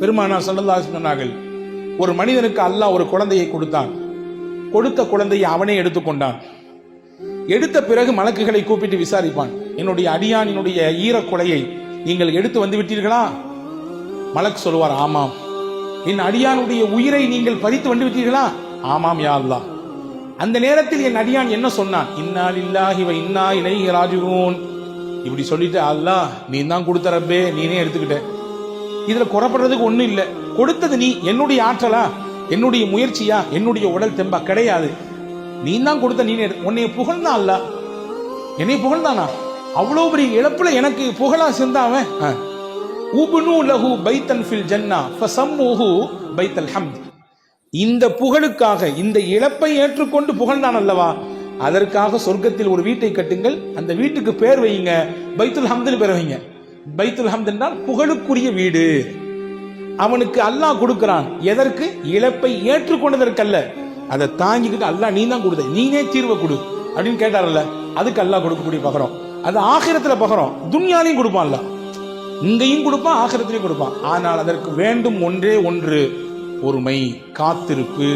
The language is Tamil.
பெருமானா சல்லல்லா சொன்னார்கள் ஒரு மனிதனுக்கு அல்லாஹ் ஒரு குழந்தையை கொடுத்தான். கொடுத்த குழந்தையை அவனே எடுத்துக்கொண்டான் எடுத்த பிறகு மலக்குகளை கூப்பிட்டு விசாரிப்பான். என்னுடைய அடியானினுடைய ஈரக்குலையை நீங்கள் எடுத்து வந்து விட்டீர்களா? மலக்கு சொல்லுவார் ஆமாம். என் அடியானுடைய உயிரை நீங்கள் பறித்து வந்து விட்டீர்களா? ஆமாம் யா அல்லா அந்த நேரத்தில் என் அடியான் என்ன சொன்னான்? இன்னால் லில்லாஹி இன்னா இலைஹி ராஜிஊன். இப்படி சொல்லிட்டு அல்லாஹ் நீ தான் கொடுத்த ரப்பே நீனே எடுத்துக்கிட்ட. இதுல குறப்படுறதுக்கு ஒண்ணும் இல்ல. கொடுத்தது நீ என்னுடைய ஆற்றலா? என்னுடைய முயற்சியா? என்னுடைய உடல் தெம்பா? கிடையாது. நீ தான் கொடுத்த நீ உன்னை புகழ்ந்தான் அல்ல. என்னை புகழ்ந்தானா? அவ்வளவு பெரிய இழப்புல எனக்கு புகழா சேர்ந்தாவன் உபுனு லஹு பைத்தன் ஃபில் ஜன்னா ஃபசம்முஹு பைத்தல் ஹம்த். இந்த புகழுக்காக இந்த இழப்பை ஏற்றுக்கொண்டு புகழ்ந்தான் அல்லவா? அதற்காக சொர்க்கத்தில் ஒரு வீட்டை கட்டுங்கள். அந்த வீட்டுக்கு பேர் வையுங்க. பைத்துல் ஹம்துன்னு பேர் வைங்க பைத்துல் ஹம்த் என்றால் புகழுக்குரிய வீடு. அவனுக்கு அல்லாஹ் கொடுக்கிறான். எதற்கு? இழப்பை ஏற்றுக்கொண்டதற்கல்ல. அதை தாங்கிக்கிட்டு அல்லாஹ் நீ தான் கொடுத்த. நீனே தீர்வை கொடு. அப்படின்னு கேட்டார்ல அதுக்கு அல்லாஹ் கொடுக்கக்கூடிய பகரம். அது ஆகிரத்துல பகரம். துன்யாலையும் கொடுப்பான் அல்லாஹ். இங்கேயும் கொடுப்பான் ஆகிரத்திலையும் கொடுப்பான். ஆனால் அதற்கு வேண்டும் ஒன்றே ஒன்று. பொறுமை காத்திருப்பு.